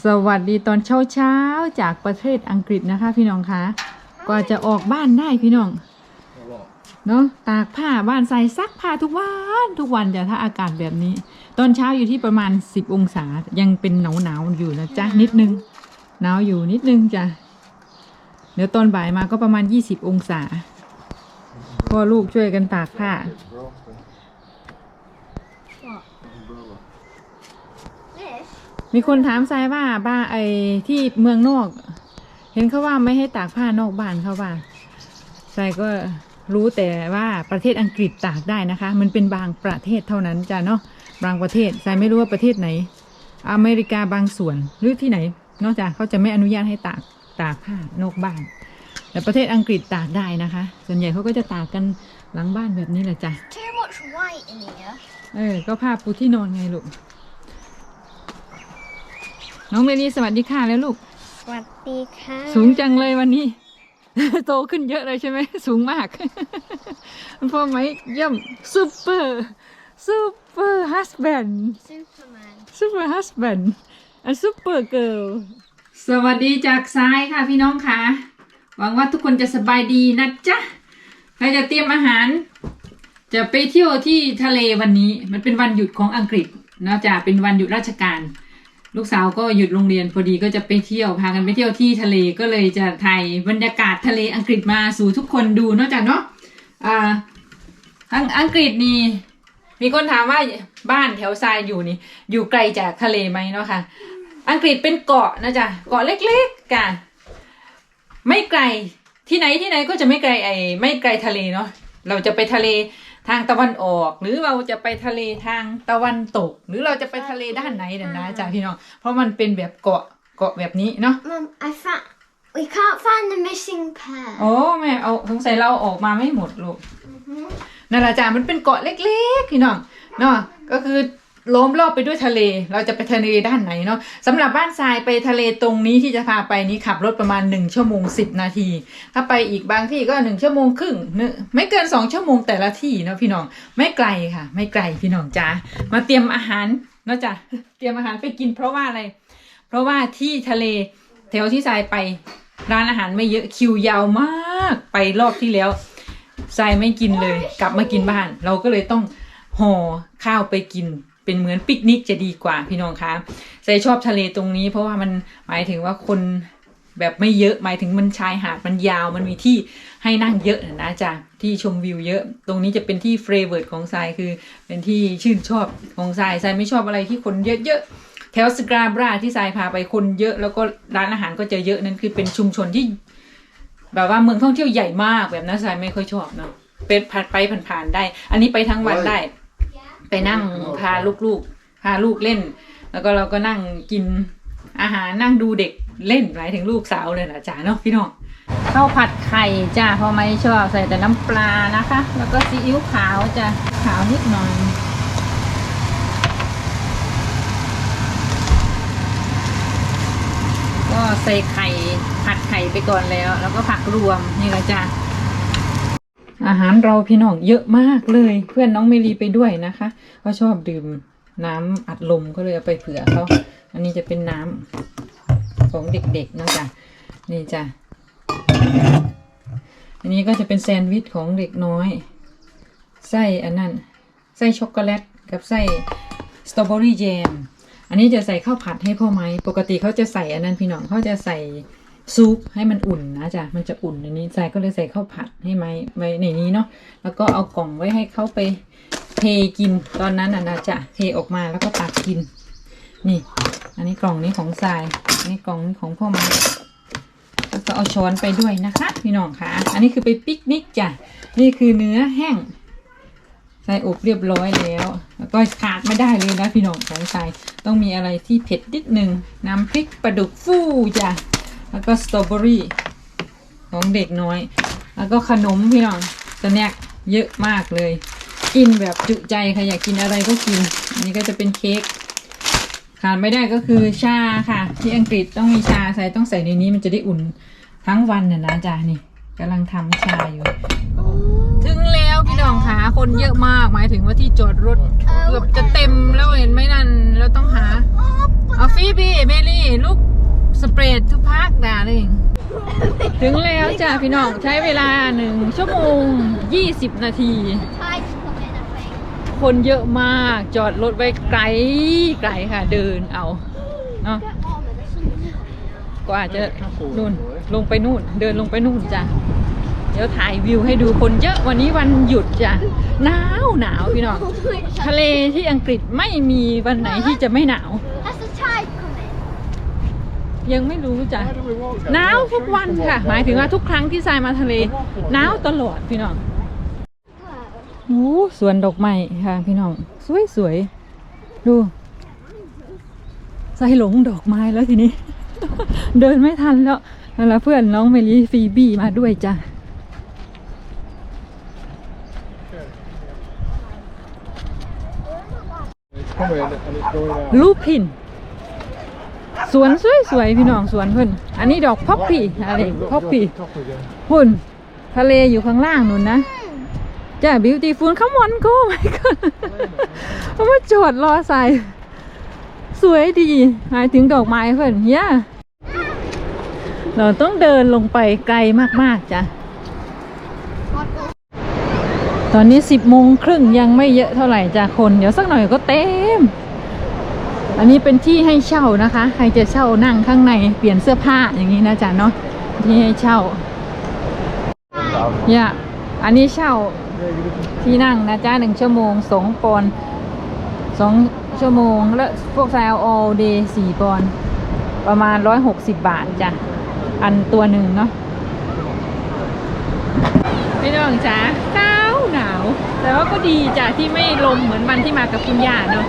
สวัสดีตอนเช้าเช้าจากประเทศอังกฤษนะคะ พี่น้องคะกว่าจะออกบ้านได้พี่น้องเนาะตากผ้าบ้านใส่ซักผ้าทุกวันทุกวันจะถ้าอากาศแบบนี้ ตอนเช้าอยู่ที่ประมาณ 10 องศายังเป็นหนาวหนาวอยู่นะจ๊ะนิดนึงหนาวอยู่นิดนึงจ้ะเดี๋ยวตอนบ่ายมาก็ประมาณ 20 องศาพ่อลูกช่วยกันตากผ้า มีคนถามทรายว่าบ้านไอ้ที่เมืองนอก เห็นเขาว่าไม่ให้ตากผ้านอกบ้านเขาว่าทรายก็รู้แต่ว่าประเทศอังกฤษตากได้นะคะ มันเป็นบางประเทศเท่านั้นจ้ะเนาะบางประเทศทรายไม่รู้ว่าประเทศไหน อเมริกาบางส่วนหรือที่ไหนนอกจากเขาจะไม่อนุญาตให้ตากตากผ้านอกบ้าน แต่ประเทศอังกฤษตากได้นะคะ ส่วนใหญ่เขาก็จะตากกันหลังบ้านแบบนี้แหละจ้ะ Too much white in here. เออก็ผ้าปูที่นอนไงลูก น้องเรนี่สวัสดีค่ะแล้วลูก What the cat? สูงจังเลยวันนี้ โตขึ้นเยอะเลยใช่ไหม สูงมากพ่อไหมเย่ำซูเปอร์ซูเปอร์ฮัสแบน Superman. ซูเปอร์ฮัสแบนอันซูเปอร์เกิลสวัสดีจากซ้ายค่ะพี่น้องค่ะ หวังว่าทุกคนจะสบายดีนะจ๊ะใครจะเตรียมอาหาร จะไปเที่ยวที่ทะเลวันนี้ มันเป็นวันหยุดของอังกฤษเนอกจากเป็นวันหยุดราชการ ลูกสาวก็หยุดโรงเรียนพอดีก็จะไปเที่ยวพากันไปเที่ยวที่ทะเลก็เลยจะถ่ายบรรยากาศทะเลอังกฤษมาสู่ทุกคนดูนอกจากเนาะอ่าอังกฤษนี่มีคนถามว่าบ้านแถวทรายอยู่นี่ อยู่ไกลจากทะเลไหมเนาะค่ะ อังกฤษเป็นเกาะนะจ๊ะเกาะเล็กๆกันไม่ไกลที่ไหนที่ไหนก็จะไม่ไกลไอ้ไม่ไกลทะเลเนาะเราจะไปทะเล ทางตะวันออก หรือเราจะไปทะเลทางตะวันตก หรือเราจะไปทะเลด้านไหนเนี่ยนะจ๊ะพี่น้องเพราะมันเป็นแบบเกาะเกาะแบบนี้เนาะ Mum, I found. We can't find the missing pair. โอ้แม่เอาสงสัยเราออกมาไม่หมดลูกนั่นแหละจ้ะมันเป็นเกาะเล็กๆพี่น้องเนาะก็คือ ล้อมรอบไปด้วยทะเล เราจะไปทะเลด้านไหนเนาะสำหรับบ้านทรายไปทะเลตรงนี้ที่จะพาไปนี้ขับรถประมาณหนึ่งชั่วโมงสิบนาที ถ้าไปอีกบางที่ก็หนึ่งชั่วโมงครึ่งเนอไม่เกินสองชั่วโมงแต่ละที่เนาะพี่น้อง ไม่ไกลค่ะ ไม่ไกลพี่น้องจ้ามาเตรียมอาหารเนาะจ้ะเตรียมอาหารไปกินเพราะว่าอะไร เพราะว่าที่ทะเลแถวที่ทรายไปร้านอาหารไม่เยอะคิวยาวมากไปรอบที่แล้วทรายไม่กินเลย กลับมากินบ้าน เราก็เลยต้องห่อข้าวไปกิน เป็นเหมือนปิกนิกจะดีกว่าพี่น้องคะทรายชอบทะเลตรงนี้ เพราะว่ามันหมายถึงว่าคนแบบไม่เยอะหมายถึงมันชายหาดมันยาวมันมีที่ให้นั่งเยอะนะจ๊ะที่ชมวิวเยอะ ตรงนี้จะเป็นที่เฟรเวิร์ดของทรายคือ เป็นที่ชื่นชอบของทรายทรายไม่ชอบอะไรที่คนเยอะๆแถวสกราบราที่ทรายพาไปคนเยอะแล้วก็ร้านอาหารก็จะเยอะนั่นคือเป็นชุมชนที่ แบบว่าเมืองท่องเที่ยวใหญ่มากแบบนั้นทรายไม่ค่อยชอบเนาะเป็นผ่านไปผ่านๆได้ อันนี้ไปทั้งวันได้ ไปนั่งพาลูกๆ พาลูกเล่น แล้วก็เราก็นั่งกินอาหารนั่งดูเด็กเล่นหมายถึงลูกสาวเลยนะจ๋าเนาะพี่น้องข้าวผัดไข่จ้าพราะไม่ชอบใส่แต่น้ำปลานะคะ แล้วก็ซีอิ๊วขาวจ้ะขาวนิดหน่อยก็ใส่ไข่ผัดไข่ไปก่อนแล้ว แล้วก็ผักรวมนี่แหละจ้ะ อาหารเราพี่น้องเยอะมากเลย เพื่อนน้องเมลีไปด้วยนะคะก็ชอบดื่มน้ำอัดลมก็เลยเอาไปเผื่อเขาอันนี้จะเป็นน้ำของเด็กๆนะจ๊ะนี่จ้ะอันนี้ก็จะเป็นแซนด์วิชของเด็กน้อยไส้อันนั้นไส้ช็อกโกแลตกับไส้สตรอเบอรี่แยมอันนี้จะใส่ข้าวผัดให้พ่อไหมปกติเขาจะใส่อันนั้นพี่น้องเขาจะใส่ ซุปให้มันอุ่นนะจ๊ะมันจะอุ่นอันนี้ใส่ก็เลยใส่ข้าวผัดให้ไหมไว้ในนี้เนาะแล้วก็เอากล่องไว้ให้เขาไปเทกินตอนนั้นอะนะจ๊ะเทออกมาแล้วก็ตักกิน นี่ อันนี้กล่องนี้ของทรายอันนี้กล่องนี้ของพ่อไหมแล้วก็เอาช้อนไปด้วยนะคะพี่น้องคะอันนี้คือไปปิกนิกจ้ะนี่คือเนื้อแห้งใส่อบเรียบร้อยแล้ว แล้วก็ขาดไม่ได้เลยนะพี่น้องของใส่ต้องมีอะไรที่เผ็ดนิดหนึ่งน้ำพริกปลาดุกฟูจ้ะ แล้วก็สตรอเบอรี่ของเด็กน้อย แล้วก็ขนมพี่น้องตัวเนี้ยเยอะมากเลย กินแบบจุใจใครอยากกินอะไรก็กิน อันนี้ก็จะเป็นเค้กขาดไม่ได้ก็คือชาค่ะ ที่อังกฤษต้องมีชาใส่ต้องใส่ในนี้มันจะได้อุ่นทั้งวันน่ะนะจ๊ะนี่กำลังทำชาอยู่ ถึงแล้วพี่น้องคะคนเยอะมากหมายถึงว่าที่จอดรถเกือบจะเต็มแล้วเห็นไหมนั่นเราต้องหาเอาฟิฟีบีเมลี่ลูก สเปรดทุกพักดาเลย ถึงแล้วจ้ะพี่น้องใช้เวลาหนึ่งชั่วโมง 20 นาที คนเยอะมากจอดรถไว้ไกลไกลค่ะเดินเอาเนาะก็อาจจะนู่นลงไปนู่น เดินลงไปนู่นจ้ะเดี๋ยวถ่ายวิวให้ดูคนเยอะวันนี้วันหยุดจ้ะหนาวหนาวพี่น้องทะเลที่อังกฤษไม่มีวันไหนที่จะไม่หนาว That's the tide coming. ยังไม่รู้จ้ะหนาวทุกวันค่ะ หมายถึงว่าทุกครั้งที่ทรายมาทะเลหนาวตลอดพี่น้องโอ้สวนดอกไม้ค่ะ พี่น้อง สวยสวยๆดูใส่หลงดอกไม้แล้วทีนี้ เดินไม่ทันแล้วนั่นละเพื่อนน้องเมลี่ฟีบี้มาด้วยจ้ะ It's coming and it's going out. ลูพิน สวนสวยๆพี่น้องสวนเพื่อนอันนี้ดอกพ็อปปี้อะไรพ็อปปี้หุ่นทะเลอยู่ข้างล่างนู่นนะจ้าบิวตี้ฟูลขมอนก็ไม่ก็เพราะว่าจอดรอใส่สวยดีหมายถึงดอกไม้เพื่อนเฮียเราต้องเดินลงไปไกลมากๆจ้ะตอนนี้สิบโมงครึ่งยังไม่เยอะเท่าไหร่จ้ะคน เดี๋ยวสักหน่อยก็เต็ม อันนี้เป็นที่ให้เช่านะคะ ใครจะเช่านั่งข้างในเปลี่ยนเสื้อผ้าอย่างนี้นะจ๊ะเนาะที่ให้เช่าเนี่ยอันนี้เช่าที่นั่งนะจ๊ะหนึ่งชั่วโมงสองปอนด์สองชั่วโมงแล้วพวกแซล all day สี่ปอนด์ประมาณร้อยหกสิบบาทจ้ะ อันตัวหนึ่งเนาะพี่น้องจ๋าหนาวหนาว แต่ว่าก็ดีจ้ะที่ไม่ลมเหมือนวันที่มากับคุณย่าเนาะ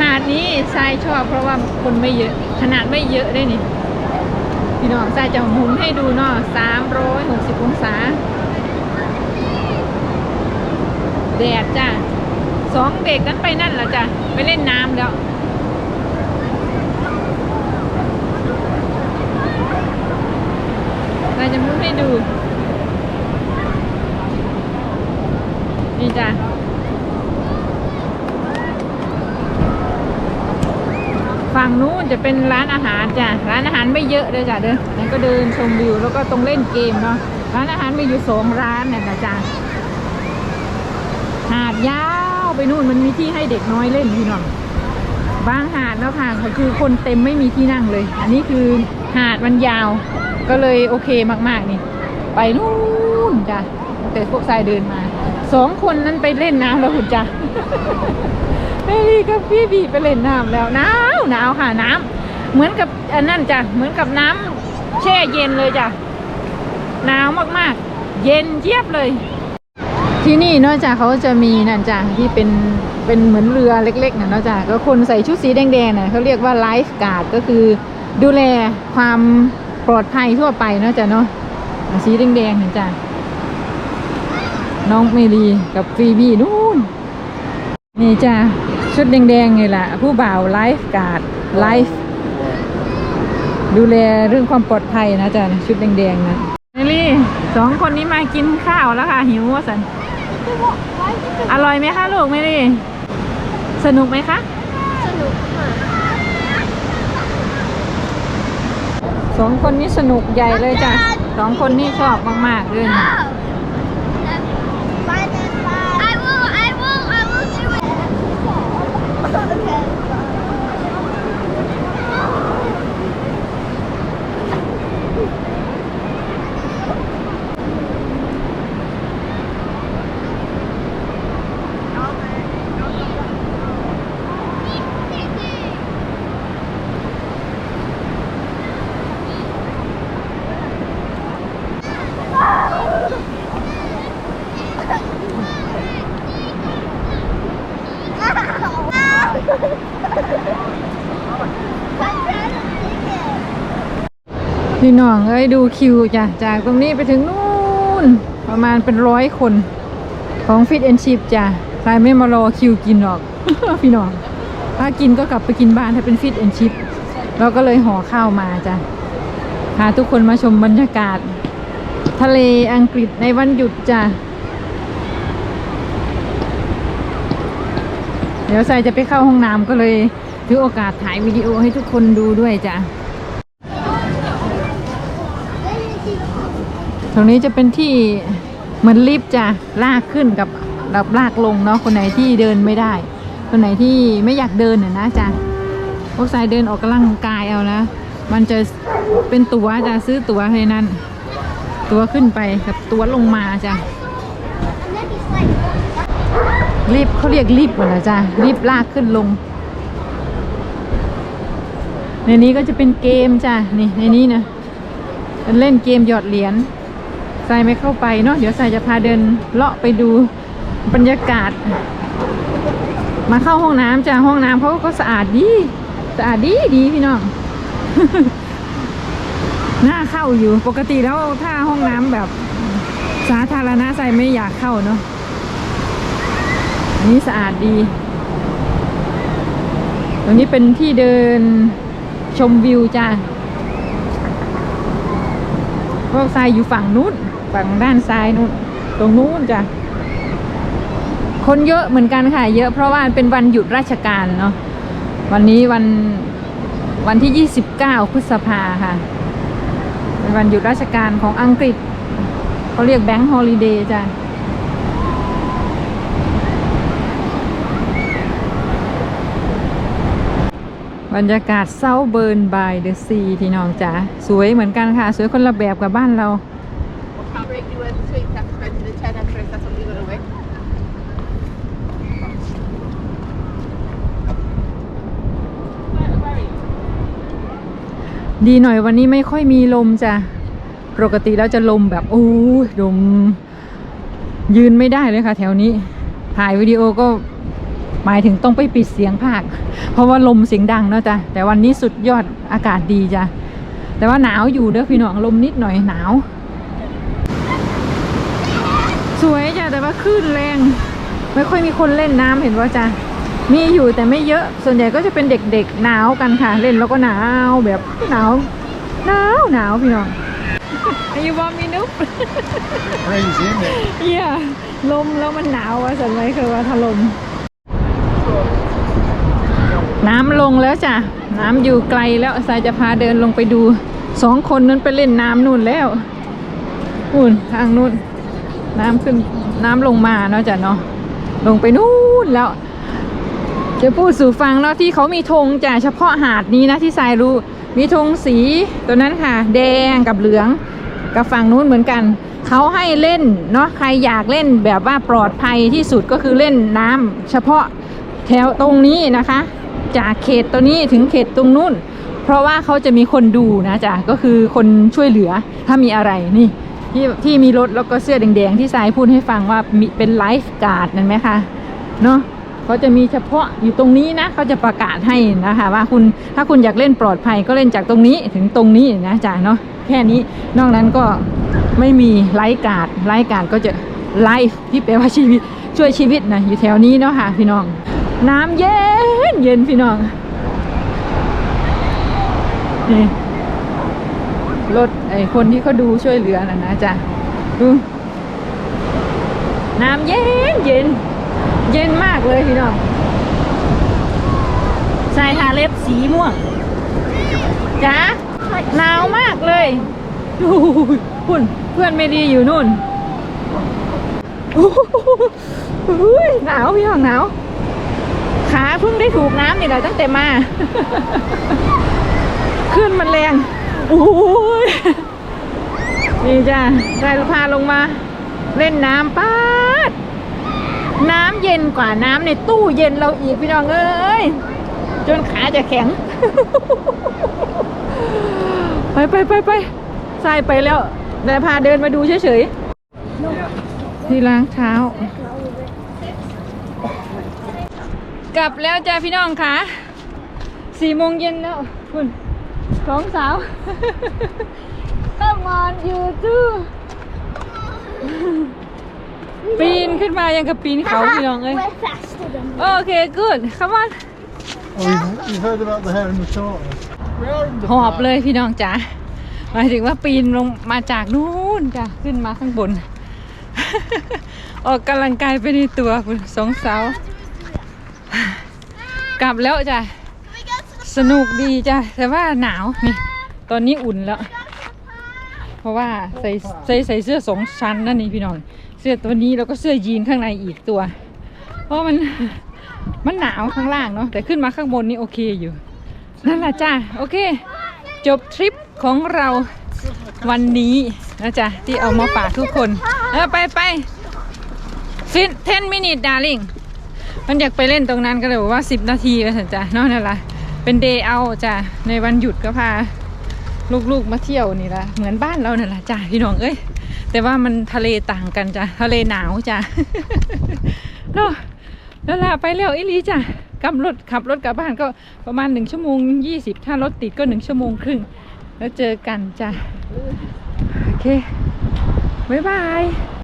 หาดนี้ทรายชอบเพราะว่าคนไม่เยอะขนาดไม่เยอะได้วยนี่พี่น้องทรายจะหมุนให้ดูเนาะสามร้อยหกสิบองศาแดดจ้ะสองเด็กนั้นไปนั่นแล้วจ้ะไปเล่นน้ำแล้วเราจะมุดให้ดู นี่ จ้ะฝั่งนู้นจะเป็นร้านอาหารจ้ะ ร้านอาหารไม่เยอะเลยจ้ะเด้อนั่นก็เดินชมวิวแล้วก็ตรงเล่นเกมเนาะ ร้านอาหารมีอยู่สองร้านเนี่ยนะจ้ะ หาดยาวไปนู่นมันมีที่ให้เด็กน้อยเล่นพี่น้อง บางหาดแล้วค่ะคือคนเต็มไม่มีที่นั่งเลย อันนี้คือหาดมันยาว ก็เลยโอเคมากๆนี่ ไปนู่นจ้ะแต่พวกทรายเดินมา สองคนนั้นไปเล่นน้ำแล้วคุณจ้ะเฮ้ยกับพี่บีไปเล่นน้ำแล้วหนาวหนาวค่ะน้ำเหมือนกับอันนั่นจ้ะเหมือนกับน้ำแช่เย็นเลยจ้ะหนาวมากๆ เย็นเจี๊ยบเลย ที่นี่นอกจากเขาจะมีนั่นจ้ะที่เป็นเป็นเหมือนเรือเล็กๆนะเนอกจากก็คนใส่ชุดสีแดงๆน่ะเขาเรียกว่าไลฟ์การ์ดก็คือดูแลความปลอดภัยทั่วไปนอกจากเนาะอะสีแดงๆนะจ้ะ น้องเมลีกับฟีบี้นู่น นี่จ้ะชุดแดงๆนี่ะ ผู้บ่าวไลฟ์การ์ดไลฟ์ดูแลเรื่องความปลอดภัยนะจ๊ะชุดแดงๆนะเมลี่สองคนนี้มากินข้าวแล้วค่ะ หิวสันอร่อยไหมคะลูกไม่ได้สนุกไหมคะสนุกมากสองคนนี้สนุกใหญ่เลยจ้ะสองคนนี้ชอบมากๆเลย I will, I will, I will do it. Okay. พี่น้องเอ้ยดูคิวจ้ะจากตรงนี้ไปถึงนู่น ประมาณเป็นร้อยคนของฟิตแอนชิพจ้ะใครไม่มารอคิวกินหรอก พี่น้อง ถ้ากินก็กลับไปกินบ้านถ้าเป็นฟิตแอนชิพเราก็เลยห่อข้าวมาจ้ะพาทุกคนมาชมบรรยากาศ ทะเลอังกฤษในวันหยุดจ้ะ เดี๋ยวใส่จะไปเข้าห้องน้ำก็เลยถือโอกาสถ่ายวิดีโอให้ทุกคนดูด้วยจ้ะตรงนี้จะเป็นที่เหมือนลิฟต์จ้ะลากขึ้นกับกับลากลงเนาะคนไหนที่เดินไม่ได้ คนไหนที่ไม่อยากเดินน่ะนะจ้ะพวกสายเดินออกกำลังกายเอานะมันจะเป็นตัวจะซื้อตั๋วให้นั้น ตั๋วขึ้นไปกับตั๋วลงมาจ้ะ รีบเขาเรียกรีบเหรอจ้ะรีบลากขึ้นลง ในนี้ก็จะเป็นเกมจ้ะนี่ในนี้นะเป็นเล่นเกมหยอดเหรียญทรายไม่เข้าไปเนาะเดี๋ยวทรายจะพาเดินเลาะไปดูบรรยากาศ มาเข้าห้องน้ำจ้ะห้องน้ำเขาก็สะอาดดีสะอาดดีดีพี่น้องน่าเข้าอยู่ปกติแล้วถ้าห้องน้ำแบบสาธารณะทรายไม่อยากเข้าเนาะ นนี้สะอาดดี ตรงนี้เป็นที่เดินชมวิวจ้าพวกทรายอยู่ฝั่งนู้น ฝั่งด้านซ้ายนู้น ตรงนู้นจ้ะ คนเยอะเหมือนกันค่ะ เยอะเพราะว่าเป็นวันหยุดราชการเนาะ วันนี้วันวันที่ 29 พฤษภาค่ะ เป็นวันหยุดราชการของอังกฤษเขาเรียกแบงค์ฮอลิเดย์จ้ะ บรรยากาศเซาเบิร์นบายเดอะซีพี่น้องจ๋าสวยเหมือนกันค่ะ สวยคนละแบบกับบ้านเรา ดีหน่อยวันนี้ไม่ค่อยมีลมจ้ะปกติแล้วจะลมแบบโอ้ยลมยืนไม่ได้เลยค่ะ แถวนี้ถ่ายวิดีโอก็ หมายถึงต้องไปปิดเสียงภาค เพราะว่าลมเสียงดังเนาะจ้ะแต่วันนี้สุดยอดอากาศดีจ้ะแต่ว่าหนาวอยู่เด้อพี่น้องลมนิดหน่อยหนาว สวยจ้ะแต่ว่าคลื่นแรง ไม่ค่อยมีคนเล่นน้ำเห็นว่าจ้ะมีอยู่แต่ไม่เยอะส่วนใหญ่ก็จะเป็นเด็กๆหนาวกันค่ะ เล่นแล้วก็หนาวแบบหนาวหนาวหนาวพี่น้อง you want me นุ๊ Crazy, isn't it? เยี่ยลมแล้วมันหนาวอะสันไหมคือว่าถลม น้ำลงแล้วจ้ะ น้ำอยู่ไกลแล้วสายจะพาเดินลงไปดูสองคนนั้นไปเล่นน้ำนู่นแล้วนู่นทางนู่น น้ำขึ้นน้ำลงมาเนาะจ้ะเนาะลงไปนู่นแล้วจะพูดสู่ฟังเนาะที่เขามีธงจ้ะเฉพาะหาดนี้นะที่ทรายรู้มีธงสีตัวนั้นค่ะ แดงกับเหลืองกับฝั่งนู้นเหมือนกันเขาให้เล่นเนาะใครอยากเล่นแบบว่าปลอดภัยที่สุดก็คือเล่นน้ำเฉพาะแถวตรงนี้นะคะ จากเขตตัวนี้ถึงเขตตรงนู้น เพราะว่าเขาจะมีคนดูนะจ๊ะก็คือคนช่วยเหลือถ้ามีอะไรนี่ที่ที่มีรถแล้วก็เสื้อแดงๆที่ทรายพูดให้ฟังว่ามีเป็นไลฟ์การ์ดนั่นไหมคะเนาะเขาจะมีเฉพาะอยู่ตรงนี้นะเขาจะประกาศให้นะคะว่าคุณถ้าคุณอยากเล่นปลอดภัยก็เล่นจากตรงนี้ถึงตรงนี้นะจ๊ะเนาะแค่นี้นอกนั้นก็ไม่มีไลฟ์การ์ดไลฟ์การ์ดก็จะไลฟ์ที่แปลว่าชีวิตช่วยชีวิตนะอยู่แถวนี้เนาะค่ะพี่น้อง น้ำเย็นเย็นพี่น้องนี่รถไอ้คนที่เขาดูช่วยเหลือน่ะนะจ๊ะดูน้ำเย็นเย็น เย็นมากเลยพี่น้องชายทาเล็บสีม่วงจ้าหนาวมากเลยโอ้โหคุณเพื่อนไม่ดีอยู่นู่นหอุ๊ยหนาวพี่น้องหนาว ขาเพิ่งได้ถูกน้ำนี่แหละตั้งแต่มา ขึ้นมันแรงโอ้ยนี่จ้าได้พาลงมา เล่นน้ำป้าด น้ำเย็นกว่าน้ำในตู้เย็นเราอีกพี่น้องเอ้ย จนขาจะแข็ง ไปไปไปไปทรายไปแล้วแต่พาเดินมาดูเฉยๆที่ล้างเท้า กลับแล้วจ้าพี่น้องคะสี่โมงเย็นแล้วคุณสองสาว Come on you too ปีนขึ้นมายังกับปีนเขาพี่น้องเอ้ย We're faster than โอเค good come on Oh, you've, you've heard about the hare and the tortoise. We are in the หอบ park. เลยพี่น้องจ๋าหมายถึงว่าปีนลงมาจากนู่นจ้ะขึ้นมาข้างบน ออกกำลังกายไปในตัวคุณสองสาว กลับแล้วจ้ะ สนุกดีจ้ะ แต่ว่าหนาวนี่ ตอนนี้อุ่นแล้ว เพราะว่าใส่ใส่ใส่เสื้อสองชั้นนั่นนี่พี่น้อง เสื้อตัวนี้แล้วก็เสื้อยีนข้างในอีกตัว เพราะมันมันหนาวข้างล่างเนาะ แต่ขึ้นมาข้างบนนี่โอเคอยู่ นั่นแหละจ้ะ โอเค จบทริปของเราวันนี้นะจ๊ะ ที่เอามาฝากทุกคน เออไปไปฟิน10 minute darling มันอยากไปเล่นตรงนั้นก็เลยบอกว่า 10 นาทีก็เถอะจ้ะนั่นแหละเป็นเดย์เอาจ้ะในวันหยุดก็พา ลูกๆมาเที่ยวนี่ละเหมือนบ้านเราเนี่ยละจ้ะพี่น้องเอ้ยแต่ว่ามันทะเลต่างกันจ้ะทะเลหนาวจ้ะเนาะแล้วล่ะไปเร็วอีลีจ้ะขับรถขับรถกลับบ้านก็ประมาณหนึ่งชั่วโมงยี่สิบถ้ารถติดก็หนึ่งชั่วโมงครึ่ง แล้วเจอกันจ้ะ โอเค บ๊ายบาย